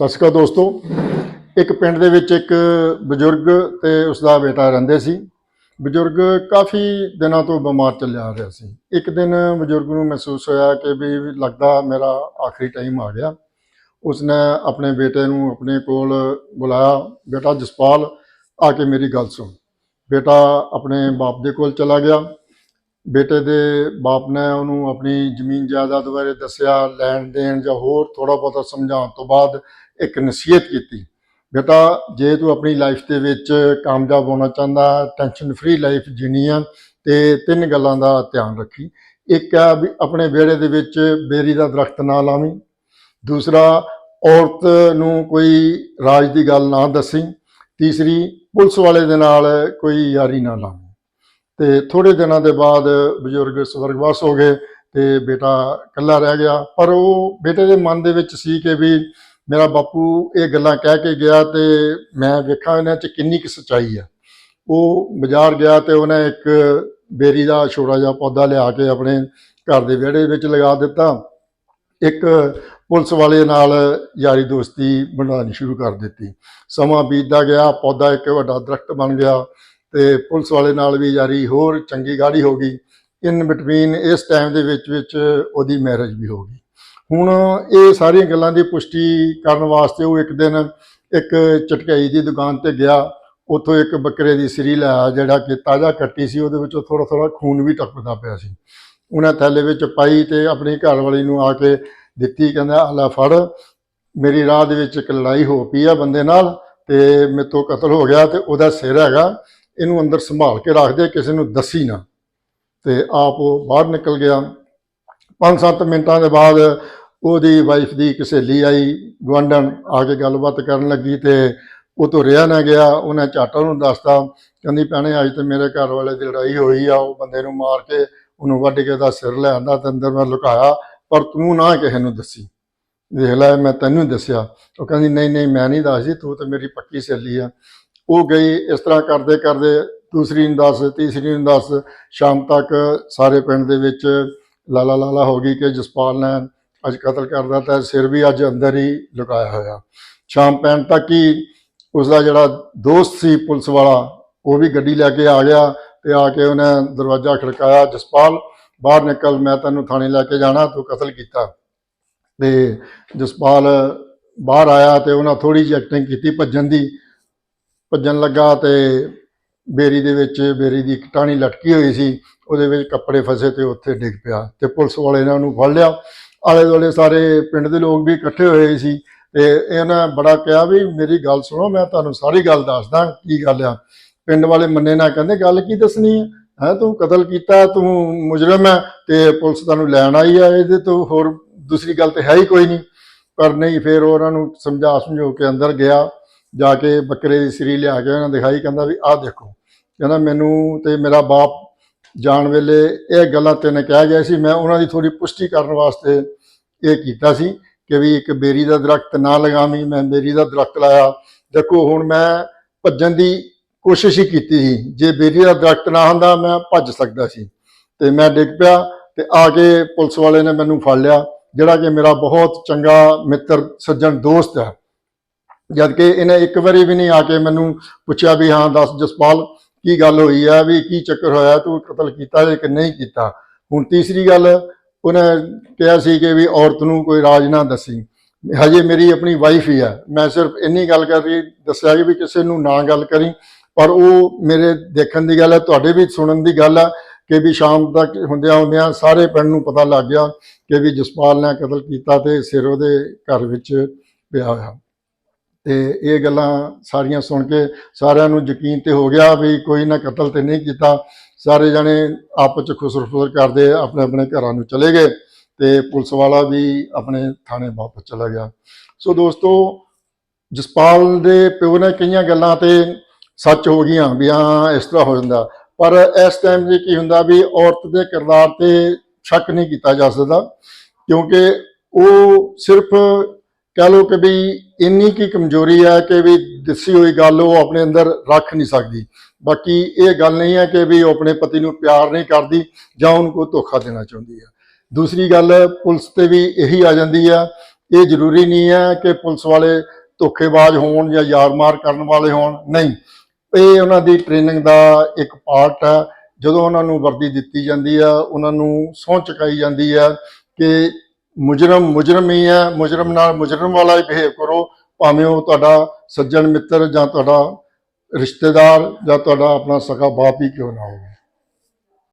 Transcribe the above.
ਸਤਿ ਸ਼੍ਰੀ ਅਕਾਲ ਦੋਸਤੋ। ਇੱਕ ਪਿੰਡ ਦੇ ਵਿੱਚ ਇੱਕ ਬਜ਼ੁਰਗ ਤੇ ਉਸ ਦਾ ਬੇਟਾ ਰਹਿੰਦੇ ਸੀ। ਬਜ਼ੁਰਗ ਕਾਫੀ ਦਿਨਾਂ ਤੋਂ ਬਿਮਾਰ ਚੱਲਿਆ ਆ ਰਿਹਾ ਸੀ। ਇੱਕ ਦਿਨ ਬਜ਼ੁਰਗ ਨੂੰ ਮਹਿਸੂਸ ਹੋਇਆ ਕਿ ਵੀ ਲੱਗਦਾ ਮੇਰਾ ਆਖਰੀ ਟਾਈਮ ਆ ਗਿਆ। ਉਸਨੇ ਆਪਣੇ ਬੇਟੇ ਨੂੰ ਆਪਣੇ ਕੋਲ ਬੁਲਾਇਆ, ਬੇਟਾ ਜਸਪਾਲ, ਆ ਕੇ ਮੇਰੀ ਗੱਲ ਸੁਣ। ਬੇਟਾ ਆਪਣੇ ਬਾਪ ਦੇ ਕੋਲ ਚਲਾ ਗਿਆ। ਬੇਟੇ ਦੇ ਬਾਪ ਨੇ ਉਹਨੂੰ ਆਪਣੀ ਜ਼ਮੀਨ ਜਾਇਦਾਦ ਬਾਰੇ ਦੱਸਿਆ, ਲੈਣ ਦੇਣ ਜਾਂ ਹੋਰ ਥੋੜਾ ਬਹੁਤਾ ਸਮਝਾਉਣ ਤੋਂ ਬਾਅਦ ਇੱਕ ਨਸੀਹਤ ਕੀਤੀ। ਬੇਟਾ, ਜੇ ਤੂੰ ਆਪਣੀ ਲਾਈਫ ਦੇ ਵਿੱਚ ਕਾਮਯਾਬ ਹੋਣਾ ਚਾਹੁੰਦਾ ਟੈਨਸ਼ਨ ਫ੍ਰੀ ਲਾਈਫ ਜੀਣੀ ਆ, ਤੇ ਤਿੰਨ ਗੱਲਾਂ ਦਾ ਧਿਆਨ ਰੱਖੀ। ਇੱਕ ਹੈ ਵੀ ਆਪਣੇ ਵਿਹੜੇ ਦੇ ਵਿੱਚ ਬੇਰੀ ਦਾ ਦਰਖਤ ਨਾ ਲਾਵੀਂ। ਦੂਸਰਾ, ਔਰਤ ਨੂੰ ਕੋਈ ਰਾਜ ਦੀ ਗੱਲ ਨਾ ਦੱਸੀ। ਤੀਸਰੀ, ਪੁਲਿਸ ਵਾਲੇ ਦੇ ਨਾਲ ਕੋਈ ਯਾਰੀ ਨਾ ਲਾਵੀਂ। ਤੇ ਥੋੜੇ ਦਿਨਾਂ ਦੇ ਬਾਅਦ ਬਜ਼ੁਰਗ ਸਵਰਗਵਾਸ ਹੋ ਗਏ ਤੇ ਬੇਟਾ ਇਕੱਲਾ ਰਹਿ ਗਿਆ। ਪਰ ਉਹ ਬੇਟੇ ਦੇ ਮਨ ਦੇ ਵਿੱਚ ਸੀ ਕਿ ਵੀ ਮੇਰਾ ਬਾਪੂ ਇਹ ਗੱਲਾਂ ਕਹਿ ਕੇ ਗਿਆ ਤੇ ਮੈਂ ਵੇਖਾਂ ਇਹਨਾਂ 'ਚ ਕਿੰਨੀ ਕੁ ਸੱਚਾਈ ਆ। ਉਹ ਬਾਜ਼ਾਰ ਗਿਆ ਤੇ ਉਹਨੇ ਇੱਕ ਬੇਰੀ ਦਾ ਛੋਟਾ ਜਿਹਾ ਪੌਦਾ ਲਿਆ ਕੇ ਆਪਣੇ ਘਰ ਦੇ ਵਿਹੜੇ ਵਿੱਚ ਲਗਾ ਦਿੱਤਾ। ਇੱਕ ਪੁਲਿਸ ਵਾਲੇ ਨਾਲ ਯਾਰੀ ਦੋਸਤੀ ਬਣਾਉਣੀ ਸ਼ੁਰੂ ਕਰ ਦਿੱਤੀ। ਸਮਾਂ ਬੀਤਦਾ ਗਿਆ, ਪੌਦਾ ਇੱਕ ਵੱਡਾ ਦਰਖਤ ਬਣ ਗਿਆ। ਤੇ ਪੁਲਿਸ ਵਾਲੇ ਨਾਲ ਵੀ ਯਾਰੀ ਹੋਰ ਚੰਗੀ ਗਾੜੀ ਹੋ ਗਈ। ਇਨ ਬਿਟਵੀਨ ਇਸ ਟਾਈਮ ਦੇ ਵਿੱਚ ਵਿੱਚ ਉਹਦੀ ਮੈਰਿਜ ਵੀ ਹੋ ਗਈ। ਹੁਣ ਇਹ ਸਾਰੀਆਂ ਗੱਲਾਂ ਦੀ ਪੁਸ਼ਟੀ ਕਰਨ ਵਾਸਤੇ ਉਹ ਇੱਕ ਦਿਨ ਇੱਕ ਚਟਕਾਈ ਦੀ ਦੁਕਾਨ ਤੇ ਗਿਆ। ਉੱਥੋਂ ਇੱਕ ਬੱਕਰੇ ਦੀ ਸਰੀ ਲਿਆ ਜਿਹੜਾ ਕਿ ਤਾਜ਼ਾ ਕੱਟੀ ਸੀ, ਉਹਦੇ ਵਿੱਚੋਂ ਥੋੜਾ ਥੋੜਾ ਖੂਨ ਵੀ ਟਪਕਦਾ ਪਿਆ ਸੀ। ਉਹਨਾਂ ਥੈਲੇ ਵਿੱਚ ਪਾਈ ਤੇ ਆਪਣੀ ਘਰ ਵਾਲੀ ਨੂੰ ਆ ਕੇ ਦਿੱਤੀ, ਕਹਿੰਦਾ, ਆਹ ਫੜ, ਮੇਰੀ ਰਾਹ ਦੇ ਵਿੱਚ ਇੱਕ ਲੜਾਈ ਹੋ ਪਈ ਆ ਬੰਦੇ ਨਾਲ ਤੇ ਮੇਰੇ ਤੋਂ ਕਤਲ ਹੋ ਗਿਆ ਤੇ ਉਹਦਾ ਸਿਰ ਹੈਗਾ। ਇਹਨੂੰ ਅੰਦਰ ਸੰਭਾਲ ਕੇ ਰੱਖਦੇ, ਕਿਸੇ ਨੂੰ ਦੱਸੀ ਨਾ। ਤੇ ਆਪ ਉਹ ਬਾਹਰ ਨਿਕਲ ਗਿਆ। 5-7 ਮਿੰਟਾਂ ਦੇ ਬਾਅਦ ਉਹਦੀ ਵਾਈਫ ਦੀ ਇੱਕ ਸਹੇਲੀ ਆਈ ਗਵਾਂਢਣ ਆ ਕੇ ਗੱਲਬਾਤ ਕਰਨ ਲੱਗੀ ਤੇ ਉਹ ਤੋਂ ਰਿਹਾ ਨਾ ਗਿਆ। ਉਹਨੇ ਝੱਟ ਉਹਨੂੰ ਦੱਸਤਾ, ਕਹਿੰਦੀ, ਭੈਣੇ, ਅੱਜ ਤੇ ਮੇਰੇ ਘਰ ਵਾਲੇ ਦੀ ਲੜਾਈ ਹੋਈ ਆ। ਉਹ ਬੰਦੇ ਨੂੰ ਮਾਰ ਕੇ ਉਹਨੂੰ ਵੱਢ ਕੇ ਉਹਦਾ ਸਿਰ ਲੈ ਆਂਦਾ ਤੇ ਅੰਦਰ ਮੈਂ ਲੁਕਾਇਆ, ਪਰ ਤੂੰ ਨਾ ਕਿਸੇ ਨੂੰ ਦੱਸੀ। ਦੇਖ ਲੈ, ਮੈਂ ਤੈਨੂੰ ਹੀ ਦੱਸਿਆ। ਉਹ ਕਹਿੰਦੀ, ਨਹੀਂ ਨਹੀਂ, ਮੈਂ ਨਹੀਂ ਦੱਸਦੀ, ਤੂੰ ਤੇ ਮੇਰੀ ਪੱਕੀ ਸਹੇਲੀ ਆ। ਉਹ ਗਈ ਇਸ ਤਰ੍ਹਾਂ ਕਰਦੇ ਕਰਦੇ ਦੂਸਰੀ ਨੂੰ ਦੱਸ, ਤੀਸਰੀ ਨੂੰ ਦੱਸ, ਸ਼ਾਮ ਤੱਕ ਸਾਰੇ ਪਿੰਡ ਦੇ ਵਿੱਚ ਲਾਲਾ ਲਾਲਾ ਹੋ ਗਈ ਕਿ ਜਸਪਾਲ ਨੇ ਅੱਜ ਕਤਲ ਕਰਦਾ ਤਾਂ ਸਿਰ ਵੀ ਅੱਜ ਅੰਦਰ ਹੀ ਲੁਕਾਇਆ ਹੋਇਆ। ਸ਼ਾਮ ਪੈਣ ਤੱਕ ਹੀ ਉਸ ਦਾ ਜਿਹੜਾ ਦੋਸਤ ਸੀ ਪੁਲਿਸ ਵਾਲਾ, ਉਹ ਵੀ ਗੱਡੀ ਲੈ ਕੇ ਆ ਗਿਆ ਤੇ ਆ ਕੇ ਉਹਨੇ ਦਰਵਾਜ਼ਾ ਖੜਕਾਇਆ, ਜਸਪਾਲ, ਬਾਹਰ ਨਿਕਲ, ਮੈਂ ਤੈਨੂੰ ਥਾਣੇ ਲੈ ਕੇ ਜਾਣਾ, ਤੂੰ ਕਤਲ ਕੀਤਾ। ਤੇ ਜਸਪਾਲ ਬਾਹਰ ਆਇਆ ਤੇ ਉਹਨਾਂ ਥੋੜੀ ਜਿਹੀ ਐਕਟਿੰਗ ਕੀਤੀ ਭੱਜਣ ਦੀ। ਭੱਜਣ ਲੱਗਾ ਤੇ ਬੇਰੀ ਦੇ ਵਿੱਚ, ਬੇਰੀ ਦੀ ਇੱਕ ਲਟਕੀ ਹੋਈ ਸੀ, ਉਹਦੇ ਵਿੱਚ ਕੱਪੜੇ ਫਸੇ ਤੇ ਉੱਥੇ ਡਿੱਗ ਪਿਆ ਤੇ ਪੁਲਿਸ ਵਾਲੇ ਨੇ ਉਹਨੂੰ ਫੜ ਲਿਆ। ਆਲੇ ਦੁਆਲੇ ਸਾਰੇ ਪਿੰਡ ਦੇ ਲੋਕ ਵੀ ਇਕੱਠੇ ਹੋਏ ਸੀ ਤੇ ਇਹਨਾਂ ਬੜਾ ਕਿਹਾ ਵੀ ਮੇਰੀ ਗੱਲ ਸੁਣੋ, ਮੈਂ ਤੁਹਾਨੂੰ ਸਾਰੀ ਗੱਲ ਦੱਸਦਾ ਕੀ ਗੱਲ ਆ। ਪਿੰਡ ਵਾਲੇ ਮੰਨੇ ਨਾ ਕਹਿੰਦੇ, ਗੱਲ ਕੀ ਦੱਸਣੀ ਹੈ ਹੈ, ਤੂੰ ਕਤਲ ਕੀਤਾ, ਤੂੰ ਮੁਜਰਮ ਹੈ ਤੇ ਪੁਲਿਸ ਤੁਹਾਨੂੰ ਲੈਣ ਆਈ ਹੈ ਇਹਦੇ ਤੋਂ ਹੋਰ ਦੂਸਰੀ ਗੱਲ ਤੇ ਹੈ ਹੀ ਕੋਈ ਨਹੀਂ। ਪਰ ਨਹੀਂ, ਫਿਰ ਉਹਨਾਂ ਨੂੰ ਸਮਝਾ ਸਮਝੋ ਕੇ ਅੰਦਰ ਗਿਆ। ਜਾ ਕੇ ਬੱਕਰੇ ਦੀ ਸਰੀ ਲਿਆ ਕੇ ਉਹਨਾਂ ਦਿਖਾਈ, ਕਹਿੰਦਾ ਵੀ ਆਹ ਦੇਖੋ। ਕਹਿੰਦਾ ਮੈਨੂੰ ਤੇ ਮੇਰਾ ਬਾਪ ਜਾਣ ਵੇਲੇ ਇਹ ਗੱਲਾਂ ਤੈਨੂੰ ਕਿਹਾ ਗਿਆ ਸੀ, ਮੈਂ ਉਹਨਾਂ ਦੀ ਥੋੜੀ ਪੁਸ਼ਟੀ ਕਰਨ ਵਾਸਤੇ ਇਹ ਕੀਤਾ ਸੀ ਕਿ ਵੀ ਇੱਕ ਬੇਰੀ ਦਾ ਦਰਖਤ ਨਾ ਲਗਾਵੀਂ, ਮੈਂ ਬੇਰੀ ਦਾ ਦਰਖਤ ਲਾਇਆ। ਦੇਖੋ, ਹੁਣ ਮੈਂ ਭੱਜਣ ਦੀ ਕੋਸ਼ਿਸ਼ ਹੀ ਕੀਤੀ ਸੀ। ਜੇ ਬੇਰੀ ਦਾ ਦਰਖਤ ਨਾ ਹੁੰਦਾ, ਮੈਂ ਭੱਜ ਸਕਦਾ ਸੀ। ਤੇ ਮੈਂ ਡਿੱਗ ਪਿਆ ਤੇ ਆ ਕੇ ਪੁਲਿਸ ਵਾਲੇ ਨੇ ਮੈਨੂੰ ਫੜ ਲਿਆ, ਜਿਹੜਾ ਕਿ ਮੇਰਾ ਬਹੁਤ ਚੰਗਾ ਮਿੱਤਰ, ਸੱਜਣ ਦੋਸਤ ਹੈ। ਜਦ ਕਿ ਇਹਨੇ ਇੱਕ ਵਾਰੀ ਵੀ ਨਹੀਂ ਆ ਕੇ ਮੈਨੂੰ ਪੁੱਛਿਆ ਵੀ ਹਾਂ, ਦੱਸ ਜਸਪਾਲ, ਕੀ ਗੱਲ ਹੋਈ ਆ, ਵੀ ਕੀ ਚੱਕਰ ਹੋਇਆ, ਤੂੰ ਕਤਲ ਕੀਤਾ ਜਾਂ ਕਿ ਨਹੀਂ ਕੀਤਾ? ਹੁਣ ਤੀਸਰੀ ਗੱਲ, ਉਹਨੇ ਕਿਹਾ ਸੀ ਕਿ ਵੀ ਔਰਤ ਨੂੰ ਕੋਈ ਰਾਜ ਨਾ ਦੱਸੀ। ਹਜੇ ਮੇਰੀ ਆਪਣੀ ਵਾਈਫ ਹੀ ਆ। ਮੈਂ ਸਿਰਫ ਇੰਨੀ ਗੱਲ ਕਰ ਰਹੀ, ਦੱਸਿਆ ਕਿ ਵੀ ਕਿਸੇ ਨੂੰ ਨਾ ਗੱਲ ਕਰੀ, ਪਰ ਉਹ ਮੇਰੇ ਦੇਖਣ ਦੀ ਗੱਲ ਹੈ, ਤੁਹਾਡੇ ਵੀ ਸੁਣਨ ਦੀ ਗੱਲ ਹੈ ਕਿ ਵੀ ਸ਼ਾਮ ਤੱਕ ਹੁੰਦਿਆਂ ਹੁੰਦਿਆਂ ਸਾਰੇ ਪਿੰਡ ਨੂੰ ਪਤਾ ਲੱਗ ਗਿਆ ਕਿ ਵੀ ਜਸਪਾਲ ਨੇ ਕਤਲ ਕੀਤਾ ਤੇ ਸਿਰ ਉਹਦੇ ਘਰ ਵਿੱਚ ਪਿਆ ਹੋਇਆ। ਤੇ ਇਹ ਗੱਲਾਂ ਸਾਰੀਆਂ ਸੁਣ ਕੇ ਸਾਰਿਆਂ ਨੂੰ ਯਕੀਨ ਤੇ ਹੋ ਗਿਆ ਵੀ ਕੋਈ ਨਾ ਕਤਲ ਤੇ ਨਹੀਂ ਕੀਤਾ। ਸਾਰੇ ਜਣੇ ਆਪਸ ਚ ਖੁਸਰ-ਫੁਸਰ ਕਰਦੇ ਆਪਣੇ ਆਪਣੇ ਘਰਾਂ ਨੂੰ ਚਲੇ ਗਏ ਤੇ ਪੁਲਿਸ ਵਾਲਾ ਵੀ ਆਪਣੇ ਥਾਣੇ ਵਾਪਸ ਚਲਾ ਗਿਆ। ਸੋ ਦੋਸਤੋ, ਜਸਪਾਲ ਦੇ ਪਿਓ ਨੇ ਕਈਆਂ ਗੱਲਾਂ ਤੇ ਸੱਚ ਹੋ ਗਈਆਂ ਵੀ ਹਾਂ, ਇਸ ਤਰ੍ਹਾਂ ਹੋ ਜਾਂਦਾ। ਪਰ ਇਸ ਟਾਈਮ ਜੇ ਕੀ ਹੁੰਦਾ ਵੀ ਔਰਤ ਦੇ ਕਿਰਦਾਰ ਤੇ ਸ਼ੱਕ ਨਹੀਂ ਕੀਤਾ ਜਾ ਸਕਦਾ ਕਿਉਂਕਿ ਉਹ ਸਿਰਫ ਕਹ ਲਓ ਕਿ ਵੀ ਇੰਨੀ ਕੀ ਕਮਜ਼ੋਰੀ ਹੈ ਕਿ ਵੀ ਦੱਸੀ ਹੋਈ ਗੱਲ ਉਹ ਆਪਣੇ ਅੰਦਰ ਰੱਖ ਨਹੀਂ ਸਕਦੀ। ਬਾਕੀ ਇਹ ਗੱਲ ਨਹੀਂ ਹੈ ਕਿ ਵੀ ਉਹ ਆਪਣੇ ਪਤੀ ਨੂੰ ਪਿਆਰ ਨਹੀਂ ਕਰਦੀ ਜਾਂ ਉਹਨੂੰ ਕੋਈ ਧੋਖਾ ਦੇਣਾ ਚਾਹੁੰਦੀ ਹੈ। ਦੂਸਰੀ ਗੱਲ, ਪੁਲਿਸ ਤੇ ਵੀ ਇਹੀ ਆ ਜਾਂਦੀ ਆ ਇਹ ਜ਼ਰੂਰੀ ਨਹੀਂ ਹੈ ਕਿ ਪੁਲਿਸ ਵਾਲੇ ਧੋਖੇਬਾਜ਼ ਹੋਣ ਜਾਂ ਯਾਰ-ਮਾਰ ਕਰਨ ਵਾਲੇ ਹੋਣ, ਨਹੀਂ। ਇਹ ਉਹਨਾਂ ਦੀ ਟ੍ਰੇਨਿੰਗ ਦਾ ਇੱਕ ਪਾਰਟ ਹੈ। ਜਦੋਂ ਉਹਨਾਂ ਨੂੰ ਵਰਦੀ ਦਿੱਤੀ ਜਾਂਦੀ ਆ ਉਹਨਾਂ ਨੂੰ ਸਹੁੰ ਚੁਕਾਈ ਜਾਂਦੀ ਹੈ ਕਿ ਮੁਜਰਮ ਮੁਜਰਮ ਹੀ ਹੈ, ਮੁਜਰਮ ਨਾਲ ਮੁਜਰਮ ਵਾਲਾ ਹੀ ਬਿਹੇਵ ਕਰੋ, ਭਾਵੇਂ ਉਹ ਤੁਹਾਡਾ ਸੱਜਣ ਮਿੱਤਰ ਜਾਂ ਤੁਹਾਡਾ ਰਿਸ਼ਤੇਦਾਰ ਜਾਂ ਤੁਹਾਡਾ ਆਪਣਾ ਸਕਾ ਬਾਪ ਹੀ ਕਿਉਂ ਨਾ ਹੋਵੇ।